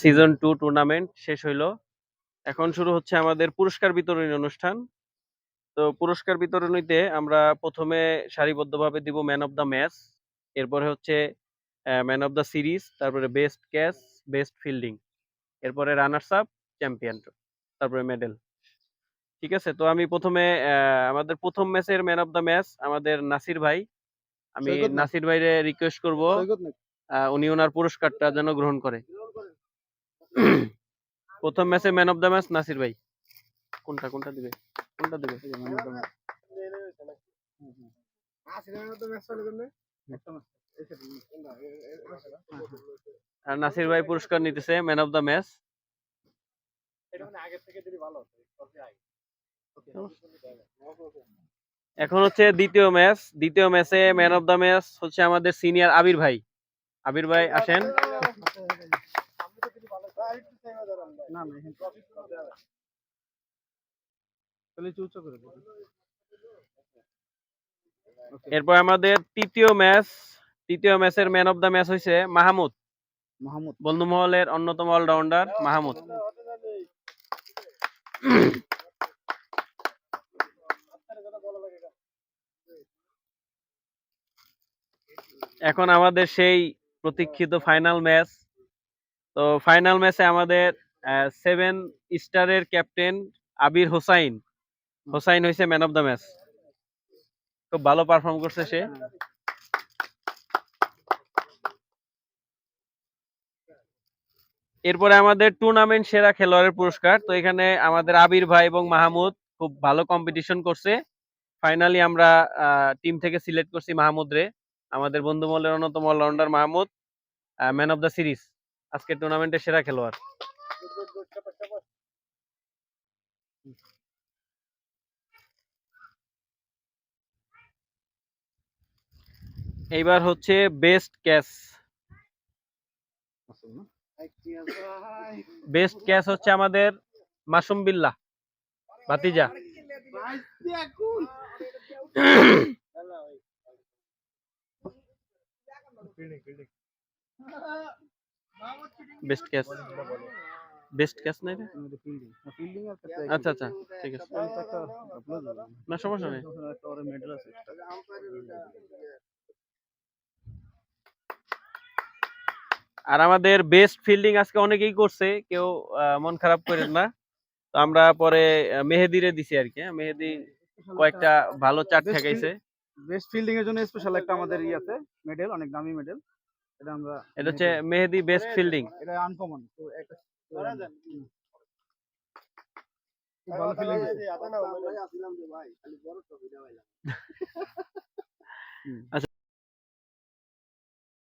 Season two tournament শেষ হইল। এখন শুরু হচ্ছে আমাদের পুরস্কার বিতরণী অনুষ্ঠান। তো পুরস্কার বিতরণীতে আমরা প্রথমে সারিবদ্ধভাবে দিব ম্যান অফ দ্য ম্যাচ এরপরে হচ্ছে ম্যান অফ দ্য সিরিজ তারপরে বেস্ট ক্যাচ বেস্ট ফিল্ডিং এরপরে রানার্স আপ চ্যাম্পিয়ন তারপরে মেডেল ঠিক আছে? তো আমি প্রথমে আমাদের প্রথম ম্যাচের ম্যান অফ দ্য ম্যাচ আমাদের নাসির ভাই। আমি নাসির ভাইরে রিকোয়েস্ট করব উনি ওনার পুরস্কারটা যেন গ্রহণ করে। প্রথম ম্যাচে man of the match Nasir ভাই কোনটা কোনটা দিবে কোনটা দিবে এই যে man of the match। হুম, হুম। একটা match। এই সাথে, কোনটা? এ- এ- এটা সেটা? হ্যাঁ, হ্যাঁ। আর নাসির ভাই পুরস্কার নিতেছে ম্যান অফ দ্য ম্যাচ এখন হচ্ছে দ্বিতীয় ম্যাচ দ্বিতীয় ম্যাচে ম্যান অফ দ্য ম্যাচ হচ্ছে আমাদের সিনিয়র আবির ভাই আবির ভাই আসেন না, না, তাহলে একটু উঁচু করে এরপর আমাদের তৃতীয় ম্যাচ তৃতীয় ম্যাচের ম্যান অফ দ্য ম্যাচ হয়েছে মাহমুদ। মাহমুদ। বন্ধু মহলের অন্যতম অলরাউন্ডার মাহমুদ। এখন আমাদের সেই প্রতীক্ষিত ফাইনাল ম্যাচ তো ফাইনাল ম্যাচে আমাদের সেভেন স্টারের ক্যাপ্টেন আবির হোসাইন। হোসাইন হয়েছে ম্যান অফ দ্য ম্যাচ খুব ভালো পারফর্ম করছে সে। এরপরে আমাদের টুর্নামেন্ট সেরা খেলোয়াড়ের পুরস্কার। তো এখানে আমাদের আবির ভাই এবং মাহমুদ খুব ভালো কম্পিটিশন করছে। ফাইনালি আমরা টিম থেকে সিলেক্ট করছি মাহমুদ রে। আমাদের বন্ধু মহলের অন্যতম allrounder Mahmud man of the series আজকে টুর্নামেন্টের সেরা খেলোয়াড়। এইবার হচ্ছে বেস্ট না? বেস্ট ক্যাচ হচ্ছে আমাদের মাসুম বিল্লা ভাতিজা বেস্ট ক্যাচ বেস্ট ক্যাচ না এটা আচ্ছা আচ্ছা ঠিক আছে। না সমস্যা নেই। আছে আর আমাদের বেস্ট ফিল্ডিং আজকে অনেকেই করছে কেউ মন খারাপ করেন না। তো আমরা পরে মেহেদিরে দিছি আর কি হ্যাঁ, মেহেদি কয়েকটা ভালো চার ঠেকাইছে। বেস্ট ফিল্ডিং এর জন্য স্পেশাল একটা আমাদের ই আছে মেডেল অনেক দামি মেডেল এটা আমরা এটা হচ্ছে মেহেদি বেস্ট ফিল্ডিং এটা আনকমন তো একটা আচ্ছা